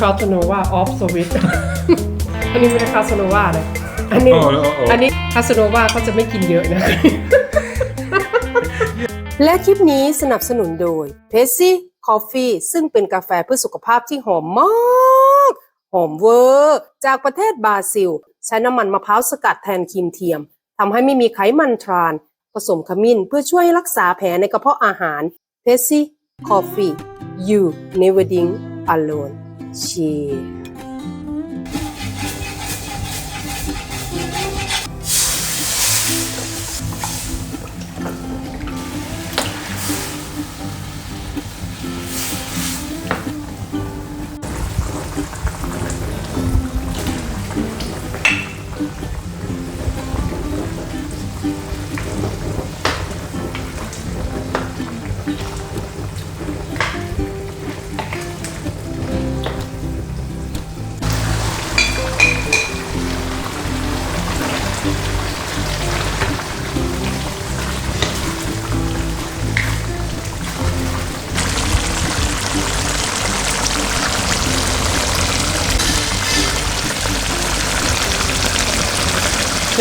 คาสโนวาออฟสวิตอันนี้ไม่ได้คาสโนวาเลยอันนี้โอ้โอ้โอ้อันนี้คาสโนวาเขาจะไม่กินเยอะนะ และคลิปนี้สนับสนุนโดย p e s ซี่คอฟฟี่ซึ่งเป็นกาแฟเพื่อสุขภาพที่หอมมาก หอมเวอร์ จากประเทศบราซิล ใช้น้ำมันมะพร้าวสกัดแทนครีมเทียมทำให้ไม่มีไขมันทราน ผสมขมิ้นเพื่อช่วยรักษาแผลในกระเพาะอาหาร p e s ซี่คอฟฟี่ you never drink alone cheers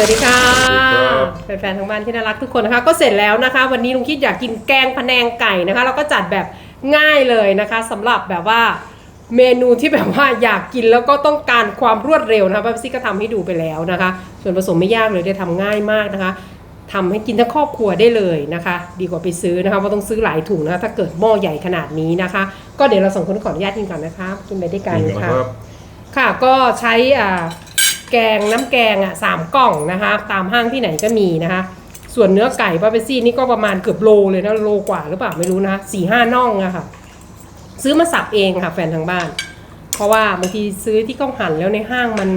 วัสดีค่ะสวัสดีครับแฟนๆทางบ้านที่น่ารักทุกคนนะคะ ก็เสร็จแล้วนะคะ วันนี้ลุงคิดอยากกินแกงพะแนงไก่นะคะ เราก็จัดแบบง่ายเลยนะคะสำหรับแบบว่าเมนูที่แบบว่าอยากกินแล้วก็ต้องการความรวดเร็วนะคะป้าซี่ก็ทำให้ดูไปแล้วนะคะ ส่วนผสมไม่ยากเลยได้ทำง่ายมากนะคะทำให้กินทั้งครอบครัวได้เลยนะคะ ดีกว่าไปซื้อนะคะเพราะต้องซื้อหลายถุงนะคะถ้าเกิดหม้อใหญ่ขนาดนี้นะคะ ก็เดี๋ยวเราสองคนขออนุญาตกินก่อนนะคะกินไปด้วยกันกินกันค่ะนะครับค่ะก็ใช้อ่า แกงน้ำแกงอะสามกล่องนะคะ ตามห้างที่ไหนก็มีนะคะ ส่วนเนื้อไก่ป้าเปซี่นี่ก็ประมาณเกือบโลเลยนะโลกว่าหรือเปล่าไม่รู้นะสี่ห้าน่องอะค่ะ ซื้อมาสับเองค่ะ แฟนทางบ้าน เพราะว่าบางทีซื้อที่เขาหั่นแล้วในห้างมัน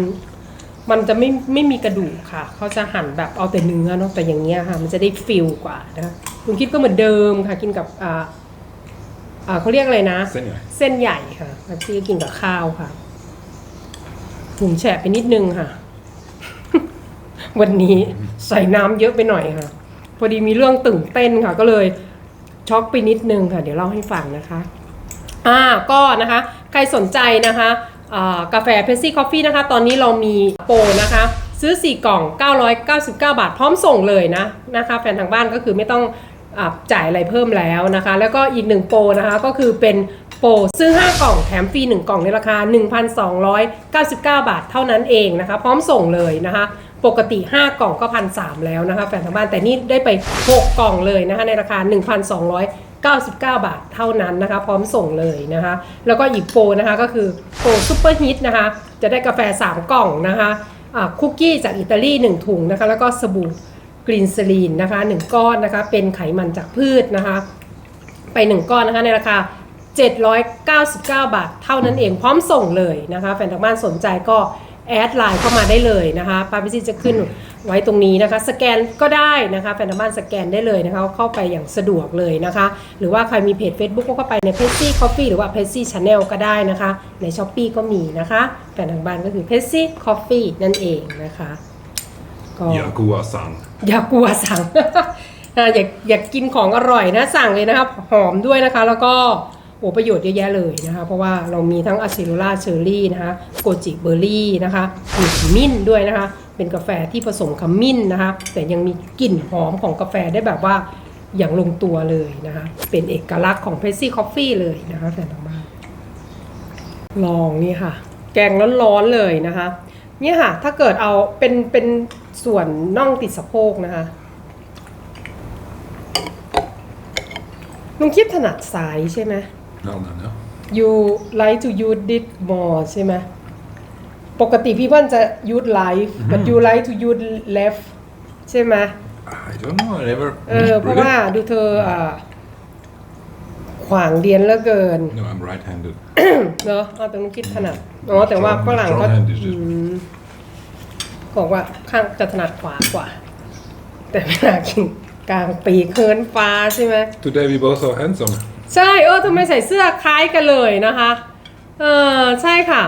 มันจะไม่ไม่มีกระดูกค่ะ เขาจะหั่นแบบเอาแต่เนื้อเนาะแต่อย่างเงี้ยค่ะมันจะได้ฟิลกว่านะคุณคิดก็เหมือนเดิมค่ะ กินกับอ่าอ่าเขาเรียกอะไรนะ เส้นใหญ่เส้นใหญ่ค่ะแล้วที่กินกับข้าวค่ะ ถุงแฉะไปนิดนึงค่ะ วันนี้ใส่น้ำเยอะไปหน่อยค่ะ พอดีมีเรื่องตื่นเต้นค่ะ ก็เลยช็อกไปนิดนึงค่ะ เดี๋ยวเล่าให้ฟังนะคะ อ่าก็นะคะ ใครสนใจนะคะกาแฟเพ s ซี่คอฟฟี่นะคะ ตอนนี้เรามีโปรนะคะ ซื้อ 4 กล่อง 999 บาท พร้อมส่งเลยนะนะคะ แฟนทางบ้านก็คือไม่ต้องอจ่ายอะไรเพิ่มแล้วนะคะ แล้วก็อีกหนึ่งโปรนะคะ ก็คือเป็น ปรซื้อ 5 กล่องแถมฟรี 1 กล่องในราคา 1,299 บาทเท่านั้นเองนะคะ พร้อมส่งเลยนะคะ ปกติ 5 กล่องก็พันสแล้วนะคะแฟนทางบ้านแต่นี่ได้ไป 6 กล่องเลยนะคะในราคา 1,299 บาทเท่านั้นนะคะ พร้อมส่งเลยนะคะ แล้วก็อีกโปรนะคะก็คือโปรซูเปอร์ฮิตนะคะ จะได้กาแฟ 3 กล่องนะคะอ่าคุกกี้จากอิตาลี 1 ถุงนะคะ แล้วก็สบู่กรีนซลีนนะคะ 1 ก้อนนะคะ เป็นไขมันจากพืชนะคะ ไป 1 ก้อนนะคะในราคา 799 บาท เท่านั้นเองพร้อมส่งเลยนะคะ แฟนทางบ้านสนใจก็แอดไลน์เข้ามาได้เลยนะคะป้าพิซิจะขึ้นไว้ตรงนี้นะคะ สแกนก็ได้นะคะ แฟนทางบ้านสแกนได้เลยนะคะ เข้าไปอย่างสะดวกเลยนะคะ หรือว่าใครมีเพจ Facebook ก็เข้าไปใน p e s s y Coffee หรือว่า p e s s y Channel ก็ได้นะคะ ใน s h อ p e e ก็มีนะคะ แฟนทางบ้านก็คือ p e s s y Coffee นั่นเองนะคะก็ยากัวซังอย่ากลัวสั่งอะอยากอยากกินของอร่อยนะสั่งเลยนะครับหอมด้วยนะคะแล้วก็โอ้ประโยชน์เยอะแยะเลยนะคะ เพราะว่าเรามีทั้งอะซิโ l ล่าเชอร์รี่นะคะโกจิเบอร์รี่นะคะมีขมิ้นด้วยนะคะ เป็นกาแฟที่ผสมขมิ้นนะคะ แต่ยังมีกลิ่นหอมของกาแฟได้แบบว่าอย่างลงตัวเลยนะคะ เป็นเอกลักษณ์ของเพซี่คอฟฟี่เลยนะคะแฟนทางบ้านลองนี่ค่ะ แกงร้อนๆเลยนะคะ เนี่ยค่ะ ถ้าเกิดเอาเป็นเป็นส่วนน่องติดสะโพกนะคะลุงคิดถนัดซ้ายใช่ไหม นั่นนั่นนะ you like to use it more ใช่ไหมปกติพี่เพิ่นจะ use right but you like to use left ใช่ไหม I don't know I never เออ เพราะว่าดูเธออ่าขวางเดียนเหลือเกิน No I'm right handed เนอะเอาแต่ลุงคิดถนัดอ๋อแต่ว่าฝรั่งก็ Strong hand is just- อืมบอกว่าข้างจะถนัดขวากว่า แต่เวลากินกลางปีกเคินฟ้าใช่ไหม Today we both so handsome ใช่เออทำไมใส่เสื้อคล้ายกันเลยนะคะ เออใช่ค่ะ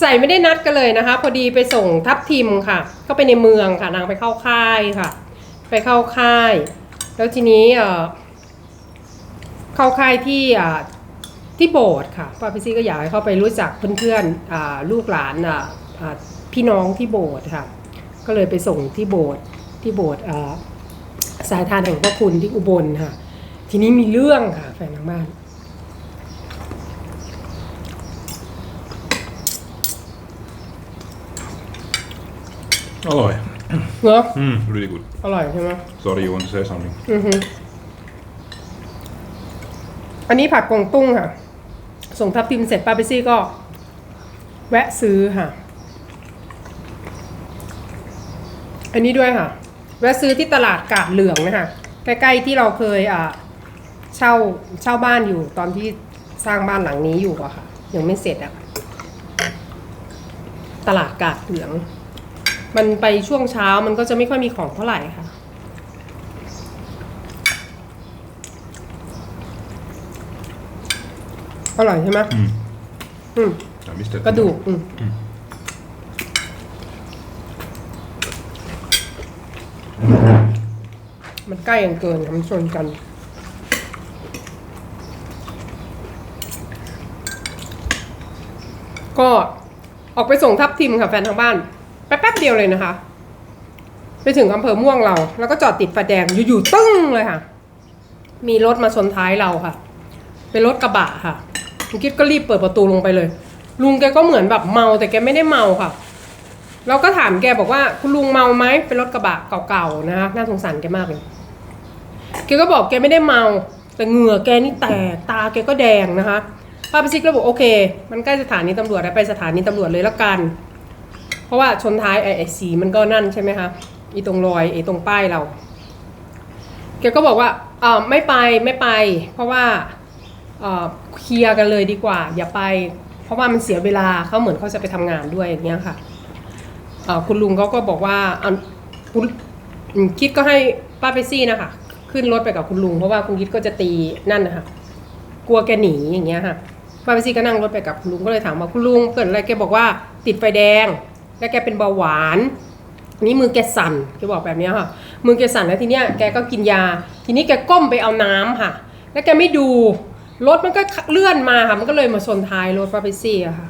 ใส่ไม่ได้นัดกันเลยนะคะ พอดีไปส่งทัพทีมค่ะ ก็ไปในเมืองค่ะนางไปเข้าค่ายค่ะ ไปเข้าค่าย แล้วทีนี้เออเข้าค่ายที่อ่าที่โบสถ์ค่ะป้าพิซี่ก็อยากให้เขาไปรู้จักเพื่อนๆอ่าลูกหลานอ่าพี่น้องที่โบสถ์ค่ะ ก็เลยไปส่งที่โบสถ์ที่โบสถ์อ่าสายทานแห่งพระคุณที่อุบลค่ะ ทีนี้มีเรื่องค่ะ แฟนทางบ้าน Aloy. เนอะ Mm, really good. อร่อยใช่ไหม Sorry, you want to say something? อือฮึอันนี้ผัดกวางตุ้งค่ะ ส่งทับทิมเสร็จป้าไปซี่ก็ แวะซื้อค่ะ อันนี้ด้วยค่ะ แวะซื้อที่ตลาดกาดเหลืองนะคะใกล้ๆที่เราเคยอ่า เช่าเช่าบ้านอยู่ตอนที่สร้างบ้านหลังนี้อยู่อะค่ะ ยังไม่เสร็จอะตลาดกาดเหลือง มันไปช่วงเช้ามันก็จะไม่ค่อยมีของเท่าไหร่ค่ะ อร่อยใช่ไหม Mm. อืม I missed that. กระดูกอืมมันใกล้กันเกินค่ะมันชนกัน ก็ออกไปส่งทับทิมค่ะแฟนทางบ้าน แป๊บๆเดียวเลยนะคะ ไปถึงอำเภอม่วงเรา แล้วก็จอดติดไฟแดงอยู่ๆตึ้งเลยค่ะ มีรถมาชนท้ายเราค่ะ เป็นรถกระบะค่ะลุงคิดก็รีบเปิดประตูลงไปเลย ลุงแกก็เหมือนแบบเมาแต่แกไม่ได้เมาค่ะเราก็ถามแกบอกว่าคุณลุงเมาไหมเป็นรถกระบะเก่าๆนะคะน่าสงสารแกมากเลยแกก็บอกแกไม่ได้เมา แต่เหงื่อแกนี่แตกตาแกก็แดงนะคะ ป้าพิซิกก็บอกโอเค มันใกล้สถานีตำรวจแล้วไปสถานีตำรวจเลยแล้วกัน เพราะว่าชนท้ายไอ้ไอ้สีมันก็นั่นใช่ไหมคะอีตรงรอยไอ้ตรงป้ายเราแกก็บอกว่าเออไม่ไปไม่ไป เพราะว่าเออเคลียร์กันเลยดีกว่า อย่าไป เพราะว่ามันเสียเวลาเขาเหมือนเขาจะไปทำงานด้วยอย่างเงี้ยค่ะเออคุณลุงเขาก็บอกว่าเอาคุณคิดก็ให้ป้าเปซี่นะคะขึ้นรถไปกับคุณลุง เพราะว่าคุณคิดก็จะตีนั่นนะคะกลัวแกหนีอย่างเงี้ยค่ะ ป้าเปซี่ก็นั่งรถไปกับคุณลุงก็เลยถามว่าคุณลุงเกิดอะไรแกบอกว่าติดไฟแดง แล้วแกเป็นเบาหวานนี่มือแกสั่นแกบอกแบบนี้ค่ะมือแกสั่นแล้วทีเนี้ยแกก็กินยา ทีนี้แกก้มไปเอาน้ำค่ะ แล้วแกไม่ดูรถมันก็เลื่อนมาค่ะมันก็เลยมาชนท้ายรถป้าเปซี่อะค่ะ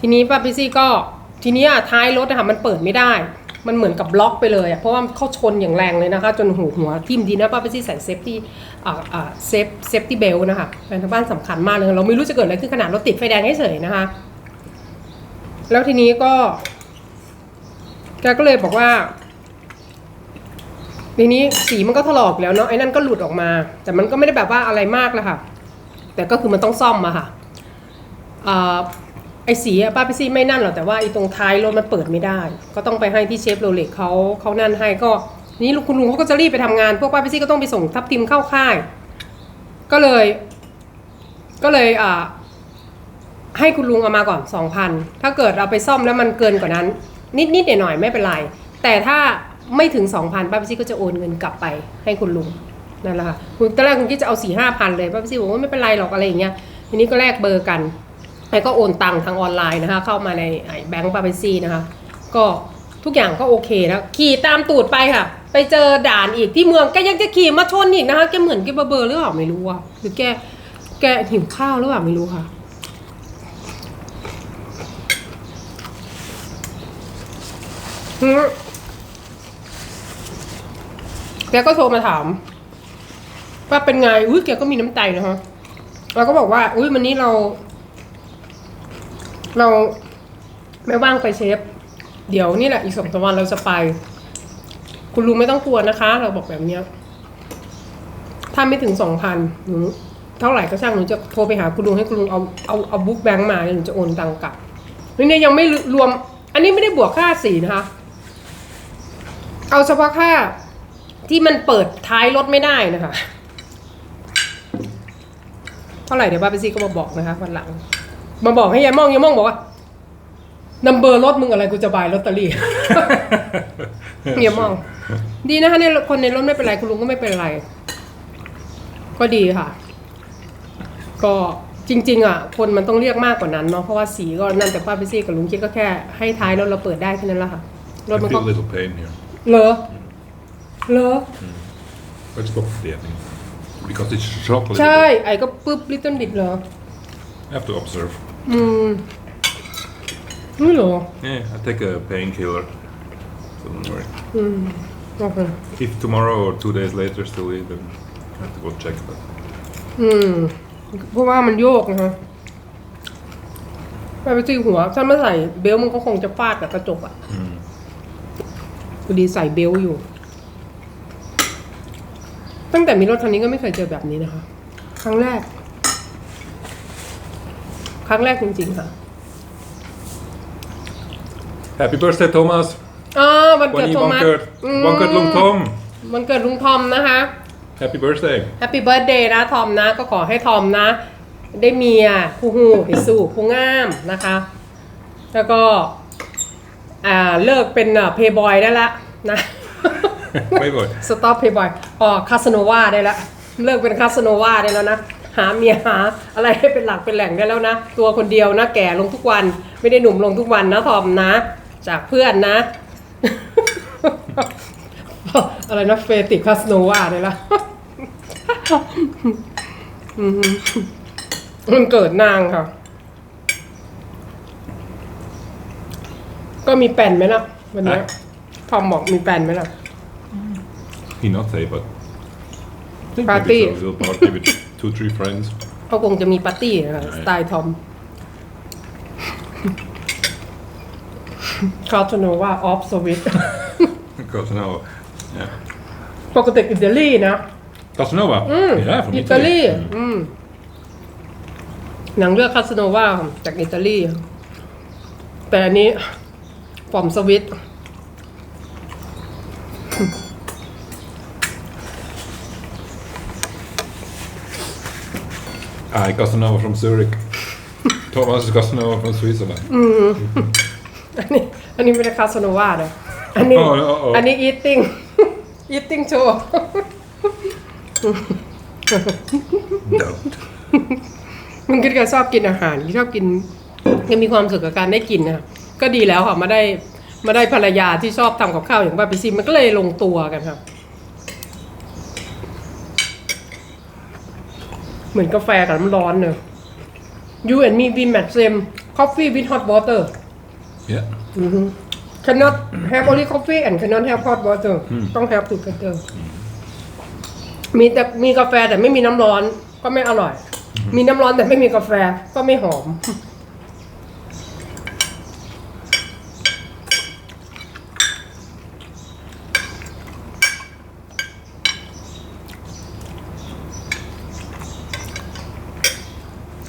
ทีนี้ป้าเปซี่ก็ทีนี้ท้ายรถอะคะมันเปิดไม่ได้ มันเหมือนกับบล็อกไปเลยอะเพราะว่าเขาชนอย่างแรงเลยนะคะ จนหูหัวทิ่มดีนะป้าเปซี่ใส่เซฟที่อ่าอ่าเซฟเซฟที่เบลนะคะเป็นทางบ้านสำคัญมากเลย เราไม่รู้จะเกิดอะไรขึ้นขนาดรถติดไฟแดงเฉยๆนะคะ แล้วทีนี้ก็แกก็เลยบอกว่าทีนี้สีมันก็ถลอกแล้วเนาะไอ้นั่นก็หลุดออกมา แต่มันก็ไม่ได้แบบว่าอะไรมากแล้วค่ะ แต่ก็คือมันต้องซ่อมมาค่ะอ่า ไอ้สีอะป้าไปซี่ไม่นั่นหรอกแต่ว่าไอ้ตรงท้ายรถมันเปิดไม่ได้ ก็ต้องไปให้ที่เชฟโรเล็กเขาเขานั่นให้ก็นี่คุณลุงเขาก็จะรีบไปทำงาน พวกป้าไปซี่ก็ต้องไปส่งทับทิมเข้าค่าย ก็เลย ก็เลยอ่าให้คุณลุงเอามาก่อนสองพันถ้าเกิดเราไปซ่อมแล้วมันเกินกว่านั้น นิดนิดหน่อยหน่อยๆไม่เป็นไร แต่ถ้าไม่ถึงสองพันป้าพิซี่ก็จะโอนเงินกลับไปให้คุณลุงนั่นแหละค่ะคุณตอนแรกคุณคิดจะเอาสี่ห้าพันเลยป้าพิซี่บอกว่าไม่เป็นไรหรอกอะไรอย่างเงี้ยทีนี้ก็แลกเบอร์กัน ไอ้ก็โอนตังค์ทางออนไลน์นะคะ เข้ามาในไอ้แบงก์ปาพิซี่นะคะ ก็ทุกอย่างก็โอเคแล้วขี่ตามตูดไปค่ะ ไปเจอด่านอีกที่เมืองแกยังจะขี่มาชนอีกนะคะแกเหมือนแกเบอร์เบอร์หรือเปล่าไม่รู้อะหรือแกแกหิวข้าวหรือเปล่าไม่รู้ค่ะ แกก็โทรมาถาม ว่าเป็นไง อุ้ยแกก็มีน้ำใจนะฮะเราก็บอกว่า อุ้ยวันนี้เรา เราไม่ว่างไปเชฟ เดี๋ยวนี่แหละอีกสองสามวันเราจะไป คุณลุงไม่ต้องกลัวนะคะ เราบอกแบบเนี้ยถ้าไม่ถึงสองพันหนูเท่าไหร่ก็ช่างหนูจะโทรไปหาคุณลุงให้คุณลุงเอาเอาเอาบุ๊กแบงค์มาหนูจะโอนตังค์กลับนี่เนี่ยยังไม่รวม อันนี้ไม่ได้บวกค่าสีนะคะ เอาเฉพาะค่าที่มันเปิดท้ายรถไม่ได้นะคะ เท่าไหร่เดี๋ยวป้าไปซีก็มาบอกนะคะวันหลัง มาบอกให้ยายม่องยายม่องบอกว่านัมเบอร์รถมึงอะไรกูจะบายลอตเตอรี่ยายม่อง ดีนะคะเนี่ยคนในรถไม่เป็นไรคุณลุงก็ไม่เป็นไร ก็ดีค่ะ ก็จริง ๆ อะ คนมันต้องเรียกมากกว่านั้นเนาะเพราะว่าสีก็นั่นแต่ป้าไปซี่กับลุงคิดก็แค่ให้ท้ายรถเราเปิดได้แค่นั้นแหละค่ะร I ถมัน feel ก็ a little pain here. เหรอเหรอ Let's go for the ending. Because it's shock a little ใช่ bit. ไอ้ก็ปึ๊บลิตเติ้ลบิดเหรอ I have to observe. อืมนี่เหรอ Yeah, I take a painkiller. So don't worry. โอเค If tomorrow or two days later still eat, then I have to go check that. อืมเพราะว่ามันโยกนะฮะไปไปที่หัวถ้าไม่ใส่เบลต์มันก็คงจะฟาดกับกระจกอะพอดีใส่เบลต์อยู่ ตั้งแต่มีรถคันนี้ก็ไม่เคยเจอแบบนี้นะคะ ครั้งแรก ครั้งแรกจริง ๆ ค่ะ Happy birthday, Thomas! อ๋อวันเกิด Wanneer โทมัส wankert. อืม Wankert Long Tom! วันเกิดลุงทอมนะคะ Happy birthday! แฮปปี้เบิร์ดเดย์นะทอมนะ ก็ขอให้ทอมนะ ได้เมียผู้หูให้สู้ผู้งามนะคะ แล้วก็ อ่าเลิกเป็นเพย์บอยได้ละนะ Wait, boy. สต็อปเพย์บอยพอคาสโนวาได้ละเลิกเป็นคาสโนวาได้แล้วนะ หาเมียหาอะไรให้เป็นหลักเป็นแหล่งได้แล้วนะ ตัวคนเดียวนะแก่ลงทุกวัน ไม่ได้หนุ่มลงทุกวันนะทอมนะ จากเพื่อนนะ อะไรนะเฟติคาสโนวาได้ละมันเกิดนางค่ะ ก็มีแป่นไหมล่ะวันเนี้ยฮะทอมบอกมีแป่นไหมล่ะ He not say, but I think Party. maybe it's a little party with two, three friends. เขาคงจะมีปาร์ตี้นะคะสไตล์ทอมคาร์โตโนว่าออฟสวิต Because now, yeah. ปกติอิตาลีนะ Casanova? อืม Yeah, from อิตาลี Italy. อืมหนังเรื่องคาสโนวาจากอิตาลี แต่อันนี้ฟอมสวิต Ah, Casanova from Zurich. Thomas is Casanova from Switzerland. อันนี้อันนี้ไม่ได้คาสโนวาเลยอันนี้อ๋ออ๋ออ๋ออัอันนี้ eating eating show Don't. มันคือการชอบกินอาหารที่ชอบกินยังมีความสุขกับการได้กินนะคะก็ดีแล้วค่ะมาได้มาได้ภรรยาที่ชอบทำกับข้าวอย่างบาปิซิมมันก็เลยลงตัวกันครับ เห มือนกาแฟกับน้ำร้อนเนอะ You and me we match same coffee with hot water Yeah. cannot have only coffee and cannot have hot water ต้อง have together มีแต่มีกาแฟแต่ไม่มีน้ำร้อนก็ไม่อร่อย มีน้ำร้อนแต่ไม่มีกาแฟก็ไม่หอม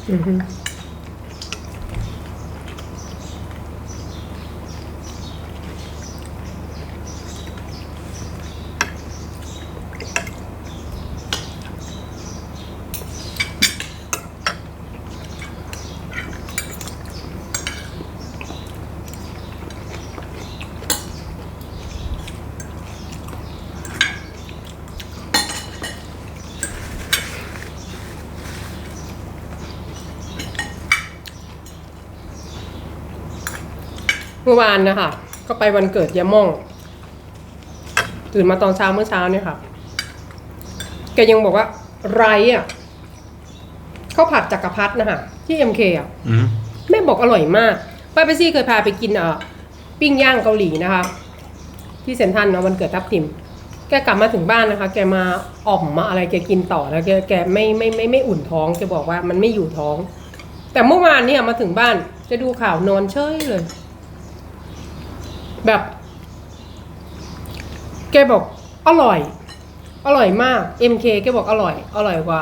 เมื่อวานนะคะก็ไปวันเกิดยาม่อง ตื่นมาตอนเช้าเมื่อเช้าเนี่ยค่ะ แกยังบอกว่าไรอะข้าวผัดจักรพรรดินะคะที่เอ็มเคอะ Mm. แม่บอกอร่อยมากป้าเปซี่เคยพาไปกินเอ่อปิ้งย่างเกาหลีนะคะ ที่เซนทรันนะวันเกิดทับทิม แกกลับมาถึงบ้านนะคะ แกมาอ่อมมาอะไรแกกินต่อแล้วแกแกไม่ไม่ไม่ไม่อุ่นท้องแกบอกว่ามันไม่อยู่ท้อง แต่เมื่อวานเนี่ยมาถึงบ้านจะดูข่าวนอนเฉยเลย แบบ แกบอกอร่อย อร่อยมาก MK แกบอกอร่อย อร่อยกว่า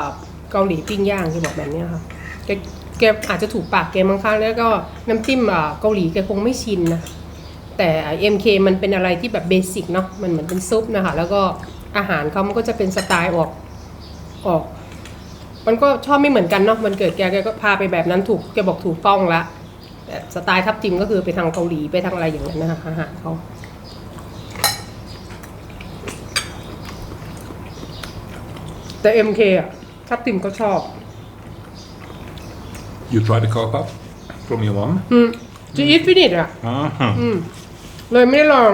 เกาหลีปิ้งย่างแกบอกแบบเนี้ยค่ะแกแกอาจจะถูกปากแกบางครั้งแล้วก็น้ำจิ้มอ่าเกาหลีแกคงไม่ชินนะแต่ MK มันเป็นอะไรที่แบบเบสิกเนาะมันเหมือนเป็นซุปนะคะ แล้วก็อาหารเขามันก็จะเป็นสไตล์ออกออก มันก็ชอบไม่เหมือนกันเนาะมันเกิดแกแกก็พาไปแบบนั้นถูกแกบอกถูกต้องละ แต่สไตล์ทับทิมก็คือไปทางเกาหลีไปทางอะไรอย่างนั้นนะคะอาหารเขาแต่ MK อะทับทิมก็ชอบ You tried the cock up from your mom? อืมจะอีทฟินิชอะ Uh-huh. เลยไม่ได้ลอง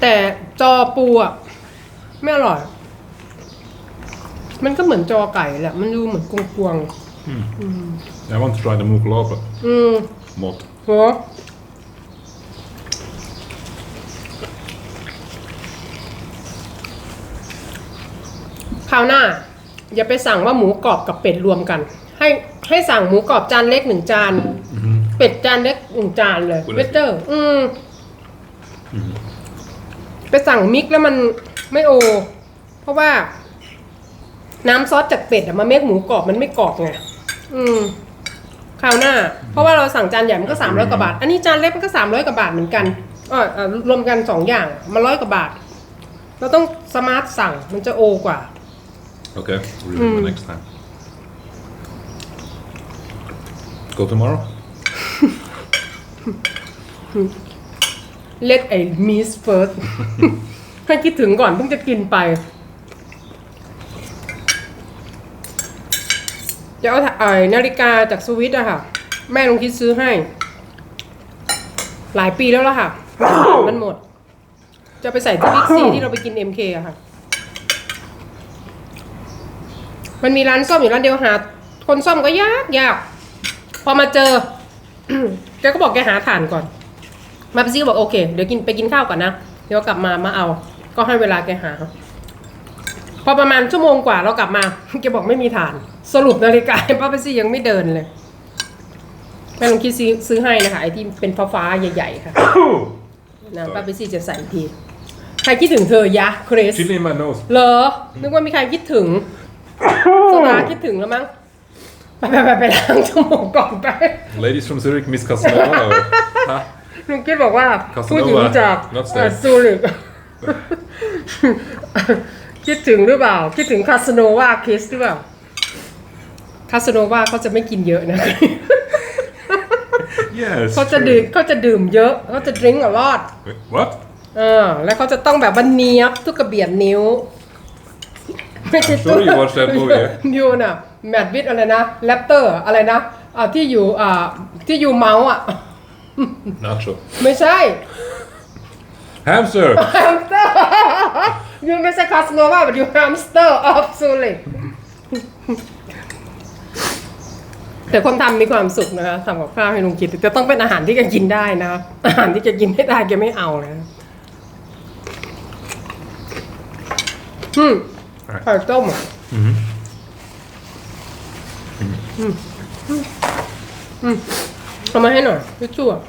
แต่จอปูอะ ไม่อร่อย มันก็เหมือนจอไก่แหละ มันดูเหมือนกวง I want to try the muklava ๆอืม mod. โหคราวหน้า อย่าไปสั่งว่าหมูกรอบกับเป็ดรวมกัน ให้ให้สั่งหมูกรอบจานเล็กหนึ่งจานเป็ดจานเล็กหนึ่งจานเลยคุณเวเตอร์ อืมไปสั่งมิกแล้วมันไม่โอ เพราะว่า น้ำซอสจากเป็ดอะมันเมกหมูกรอบมันไม่กรอบไง อืม คราวหน้า เพราะว่าเราสั่งจานใหญ่มันก็สามร้อยกว่าบาท อันนี้จานเล็กมันก็สามร้อยกว่าบาทเหมือนกันอ๋อเอ่อรวมกันสองอย่างมาร้อยกว่าบาท เราต้องสมาร์ทสั่งมันจะโอกว่า Okay, we'll do it next time. Go tomorrow? let I miss first ให้คิดถึงก่อนเพิ่งจะกินไป จะเอาไอ้นาฬิกาจากสวิตอะค่ะ แม่ลงคิดซื้อให้ หลายปีแล้วล่ะค่ะ มันหมด จะไปใส่ที่บิ๊กซีที่เราไปกิน MK อะค่ะ มันมีร้านซ่อมอยู่ร้านเดียวหา คนซ่อมก็ยากยากพอมาเจอแกก็บอกแกหาฐานก่อน มาไปซี่ก็บอกโอเค เดี๋ยวกินไปกินข้าวก่อนนะ เดี๋ยวกลับมามาเอา ก็ให้เวลาแกหา พอประมาณชั่วโมงกว่าเรากลับมาแกบอกไม่มีฐาน สรุปนาฬิกาป้าไปซี่ยังไม่เดินเลยแม่ลองคิดซื้อซื้อให้นะคะไอ้ที่เป็นฟ้าๆใหญ่ ๆ ค่ะนะป้าไปซี่จะใส่อีกที ใครคิดถึงเธอยะเครส Chili in my nose. เหรอ นึกว่ามีใครคิดถึงโซดาคิดถึงแล้วมั้ง ไปไปไปไปล้างจมูกก่อนไป Ladies from Zurich, Miss Casanova. or- huh? ลุงคิดบอกว่า Casanova ผู้หญิงจาก not เอ่อ States ซูริก คิดถึงหรือเปล่า คิดถึงคาสโนวาคิสหรือเปล่าคาสโนวาเขาจะไม่กินเยอะนะ Yes. เขาจะ true. ดื่มเขาจะดื่มเยอะเขาจะดื่มอลอด Wait, What? เออแล้วเขาจะต้องแบบว่าเนียบทุกกระเบียดนิ้ว ไม่ใช่ I'm sure you watched that movie, yeah? ยูน่ะแมดวิดอะไรนะแรปเตอร์อะไรนะอ่าที่อยู่อ่าที่อยู่เมาส์อะ Nacho. ไม่ใช่ Hamster. แฮมสเตอร์ ยูไม่ใช่คาสโนวาแต่ยูแฮมสเตอร์ออฟซูริกแต่คนทำมีความสุขนะคะทำกับข้าวให้ลุงกินแต่ต้องเป็นอาหารที่แกกินได้นะ อาหารที่แกกินไม่ได้แกไม่เอาเลยนะอืมไข่ต้มอะอืมอืมอืมเอามาให้หน่อยทิชชู่อะ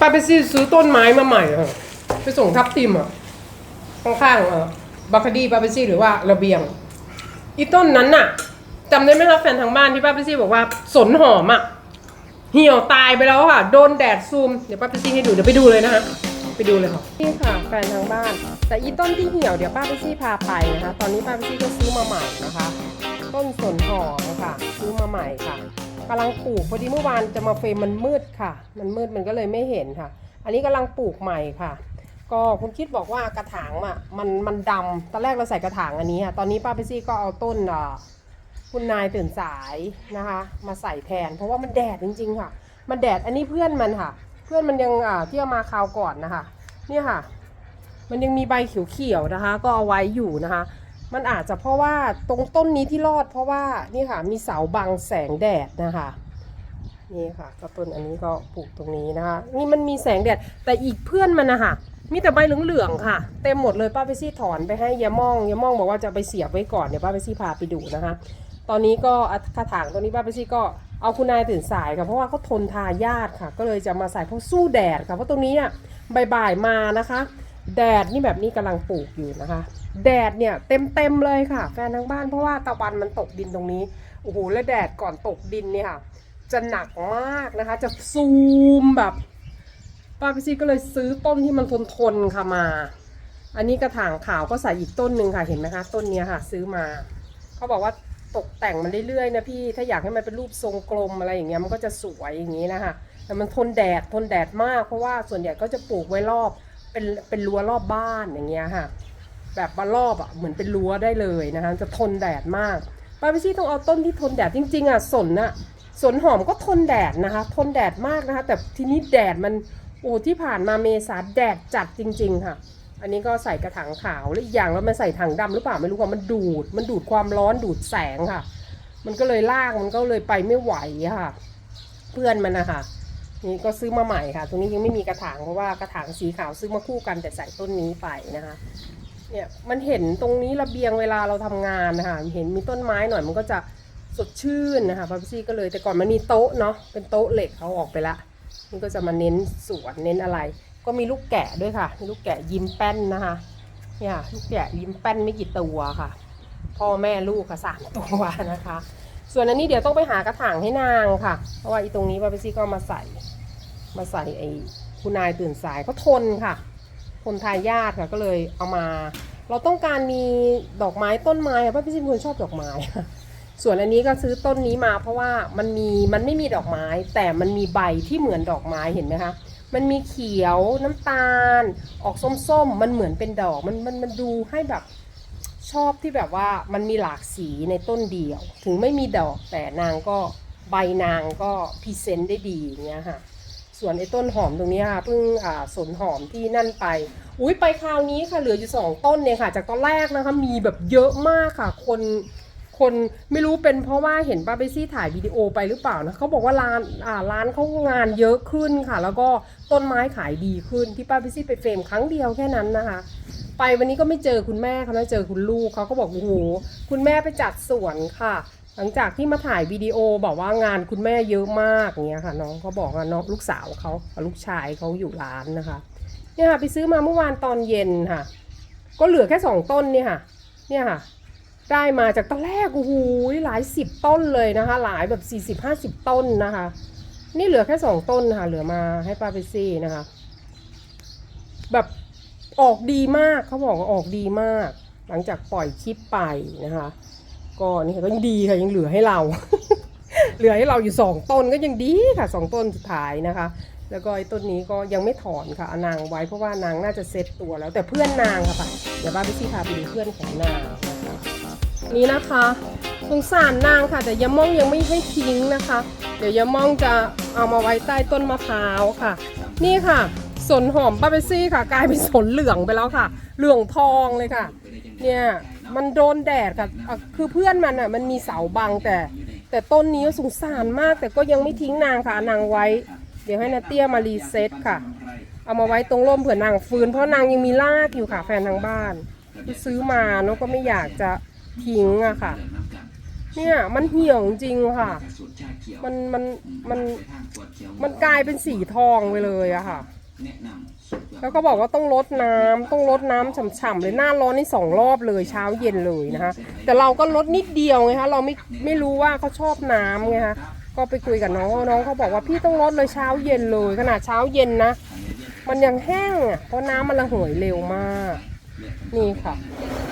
ป้าไปซื้อซื้อต้นไม้มาใหม่อะ ไปส่งทับทิมอะข้างๆเออบัคคาดีป้าไปซี่หรือว่าระเบียง อีต้นนั้นน่ะจำได้ไหมคะแฟนทางบ้านที่ป้าไปซี่บอกว่าสนหอมอะเหี่ยวตายไปแล้วค่ะ โดนแดดซูม เดี๋ยวป้าไปซี่ให้ดูเดี๋ยวไปดูเลยนะคะไปดูเลยค่ะนี่ค่ะแฟนทางบ้าน แต่อีต้นที่เหี่ยวเดี๋ยวป้าไปซี่พาไปนะคะ ตอนนี้ป้าไปซี่ก็ซื้อมาใหม่นะคะ ต้นสนหอมค่ะ ซื้อมาใหม่ค่ะกำลังปลูกพอดีเมื่อวานจะมาเฟรมมันมืดค่ะ มันมืดมันก็เลยไม่เห็นค่ะ อันนี้กำลังปลูกใหม่ค่ะ ก็คุณคิดบอกว่ากระถางอะมันมันดำตอนแรกเราใส่กระถางอันนี้ค่ะตอนนี้ป้าไปซี่ก็เอาต้นอ่าคุณนายตื่นสายนะคะ มาใส่แทน เพราะว่ามันแดดจริง ๆ ค่ะ มันแดดอันนี้เพื่อนมันค่ะ เพื่อนมันยังอ่าที่เอามาคราวก่อนนะคะเนี่ยค่ะ มันยังมีใบเขียวๆนะคะ ก็เอาไว้อยู่นะคะ มันอาจจะเพราะว่าตรงต้นนี้ที่รอด เพราะว่านี่ค่ะ มีเสาบังแสงแดดนะคะนี่ค่ะก็ต้นอันนี้ก็ปลูกตรงนี้นะคะ นี่มันมีแสงแดดแต่อีกเพื่อนมันนะคะ มีแต่ใบเหลืองๆค่ะ เต็มหมดเลยป้าไปซี่ถอนไปให้ยายม่องยายม่องบอกว่าจะไปเสียบไว้ก่อนเดี๋ยวป้าไปซี่พาไปดูนะคะ ตอนนี้ก็กระถางตัวนี้ป้าไปซี่ก็เอาคุณนายตื่นสายค่ะเพราะว่าเขาทนทายาทค่ะ ก็เลยจะมาใส่พราะสู้แดดค่ะเพราะตรงนี้เนี่ยบ่ายๆมานะคะ แดดนี่แบบนี้กำลังปลูกอยู่นะคะ แดดเนี่ยเต็มเต็มๆเลยค่ะ แฟนทั้งบ้านเพราะว่าตะวันมันตกดินตรงนี้โอ้โหและแดดก่อนตกดินเนี่ยค่ะจะหนักมากนะคะ จะซูมแบบ ป้าพิซี่ก็เลยซื้อต้นที่มันทนทนค่ะมา อันนี้กระถางขาวก็ใส่อีกต้นหนึ่งค่ะเห็นไหมคะ ต้นนี้ค่ะ ซื้อมา เขาบอกว่าตกแต่งมันเรื่อยๆนะพี่ ถ้าอยากให้มันเป็นรูปทรงกลมอะไรอย่างเงี้ยมันก็จะสวยอย่างนี้นะคะแต่มันทนแดดทนแดดมากเพราะว่าส่วนใหญ่ก็จะปลูกไว้รอบเป็นเป็นรั้วรอบบ้านอย่างเงี้ยค่ะ แบบว่ารอบอะเหมือนเป็นรั้วได้เลยนะคะจะทนแดดมากป้าพิซี่ต้องเอาต้นที่ทนแดดจริงๆอะสนน่ะสนหอมก็ทนแดดนะคะ ทนแดดมากนะคะ แต่ทีนี้แดดมัน โอ้ที่ผ่านมาเมษาแดดจัดจริง ๆ ค่ะ อันนี้ก็ใส่กระถางขาวแล้วอีกอย่างแล้วมันใส่ถังดำหรือเปล่าไม่รู้ว่ามันดูด มันดูดความร้อนดูดแสงค่ะ มันก็เลยลากมันก็เลยไปไม่ไหวค่ะ เพื่อนมันนะคะนี่ก็ซื้อมาใหม่ค่ะ ตรงนี้ยังไม่มีกระถางเพราะว่ากระถางสีขาวซื้อมาคู่กันแต่ใส่ต้นนี้ไปนะคะ เนี่ยมันเห็นตรงนี้ระเบียงเวลาเราทำงานนะคะเห็นมีต้นไม้หน่อยมันก็จะสดชื่นนะคะพับซี่ก็เลยแต่ก่อนมันมีโต๊ะเนาะเป็นโต๊ะเหล็กเขาออกไปละ นี่ก็จะมาเน้นสวนเน้นอะไร ก็มีลูกแกะด้วยค่ะ มีลูกแกะยิ้มแป้นนะคะเนี่ยลูกแกะยิ้มแป้นไม่กี่ตัวค่ะ พ่อแม่ลูกค่ะสามตัวนะคะ ส่วนอันนี้เดี๋ยวต้องไปหากระถางให้นางค่ะ เพราะว่าอีตรงนี้พับซี่ก็มาใส่ มาใส่ไอ้คุณนายตื่นสายเขาทนค่ะ ทนทายาทค่ะก็เลยเอามา เราต้องการมีดอกไม้ต้นไม้อะเพราะพี่ซิมคนชอบดอกไม้ ส่วนอันนี้ก็ซื้อต้นนี้มาเพราะว่ามันมีมันไม่มีดอกไม้ แต่มันมีใบที่เหมือนดอกไม้เห็นไหมคะมันมีเขียวน้ำตาล ออกส้มๆ มันเหมือนเป็นดอกมันมันมันดูให้แบบชอบที่แบบว่ามันมีหลากสีในต้นเดียว ถึงไม่มีดอกแต่นางก็ใบนางก็พรีเซนต์ได้ดีอย่างเงี้ยค่ะส่วนไอ้ต้นหอมตรงนี้ค่ะเพิ่งอ่าสนหอมที่นั่นไป อุ้ยไปคราวนี้ค่ะเหลืออยู่สองต้นเนี่ยค่ะ จากตอนแรกนะคะมีแบบเยอะมากค่ะ คน คนไม่รู้เป็นเพราะว่าเห็นป้าเบซี่ถ่ายวิดีโอไปหรือเปล่านะเขาบอกว่าร้านอ่าร้านเขางานเยอะขึ้นค่ะ แล้วก็ต้นไม้ขายดีขึ้นที่ป้าเบซี่ไปเฟรมครั้งเดียวแค่นั้นนะคะ ไปวันนี้ก็ไม่เจอคุณแม่เขานะเจอคุณลูกเขาก็บอกโอ้โหคุณแม่ไปจัดสวนค่ะ หลังจากที่มาถ่ายวิดีโอบอกว่างานคุณแม่เยอะมากอย่างเงี้ยค่ะ น้องเขาบอกว่าน้องลูกสาวเขาลูกชายเขาอยู่ร้านนะคะเนี่ยค่ะไปซื้อมาเมื่อวานตอนเย็นค่ะ ก็เหลือแค่สองต้นเนี่ยค่ะ เนี่ยค่ะ ได้มาจากตอนแรกโอ้โหหลายสิบต้นเลยนะคะ หลายแบบสี่สิบห้าสิบต้นนะคะ นี่เหลือแค่สองต้นค่ะ เหลือมาให้ป้าไปซี่นะคะ แบบออกดีมากเขาบอกว่าออกดีมาก หลังจากปล่อยคลิปไปนะคะ ก็นี่ค่ะก็ยังดีค่ะยังเหลือให้เรา เหลือให้เราอยู่สองต้นก็ยังดีค่ะสองต้นสุดท้ายนะคะ แล้วก็ไอ้ต้นนี้ก็ยังไม่ถอนค่ะอานางไว้เพราะว่านางน่าจะเซ็ตตัวแล้วแต่เพื่อนนางค่ะไปเดี๋ยวบ้าพี่ซี่พาไปดูเพื่อนของนาง นะคะนี่นะคะสงสารนางค่ะแต่ยาม่องยังไม่ให้ทิ้งนะคะ เดี๋ยวยาม่องจะเอามาไว้ใต้ต้นมะพร้าวค่ะ นี่ค่ะสนหอมปาเบซี่ค่ะ กลายเป็นสนเหลืองไปแล้วค่ะ เหลืองทองเลยค่ะ เนี่ยมันโดนแดดค่ะอะคือเพื่อนมันอะมันมีเสาบังแต่ แต่ต้นนี้สงสารมาก แต่ก็ยังไม่ทิ้งนางค่ะนางไว้ เดี๋ยวให้นาเตี้ยมารีเซ็ตค่ะ เอามาไว้ตรงร่มเผื่อนางฟื้นเพราะนางยังมีรากอยู่ค่ะแฟนทางบ้านที่ซื้อมาเนาะก็ไม่อยากจะ ทิ้งอะค่ะ เนี่ยมันเหี่ยวจริงค่ะ มันมันมันมันกลายเป็นสีทองไปเลยอะค่ะแล้วก็บอกว่าต้องลดน้ำต้องลดน้ำฉ่ำๆเลยหน้าร้อนนี่สองรอบเลยเช้าเย็นเลยนะคะแต่เราก็ลดนิดเดียวไงคะเราไม่ไม่รู้ว่าเขาชอบน้ำไงคะก็ไปคุยกับน้องน้องเขาบอกว่าพี่ต้องลดเลยเช้าเย็นเลย ขนาดเช้าเย็นนะ มันยังแห้งอะเพราะน้ำมันระเหยเร็วมาก นี่ค่ะ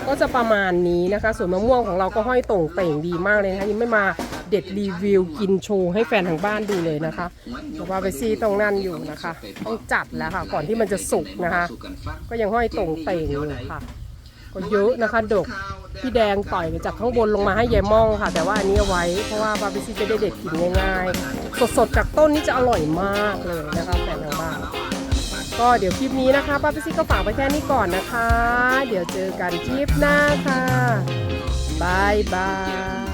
ก็จะประมาณนี้นะคะส่วนมะม่วงของเราก็ห้อยต่งเต่งดีมากเลยนะคะยังไม่มาเด็ดรีวิวกินโชว์ให้แฟนทางบ้านดูเลยนะคะแต่ว่าไปซี่ตรงนั่นอยู่นะคะ ต้องจัดแล้วค่ะ ก่อนที่มันจะสุกนะคะ ก็ยังห้อยต่งเต่งอยู่ค่ะก็เยอะนะคะดกพี่แดงต่อยจากข้างบนลงมาให้ยายม่องค่ะ แต่ว่าอันนี้ไว้เพราะว่าบาร์บีซีจะได้เด็ดกินง่ายๆ สดๆจากต้นนี่จะอร่อยมากเลยนะคะแฟนทางบ้าน ก็เดี๋ยวคลิปนี้นะคะป้าพิซี่ก็ฝากไว้แค่นี้ก่อนนะคะ เดี๋ยวเจอกันคลิปหน้าค่ะบายบาย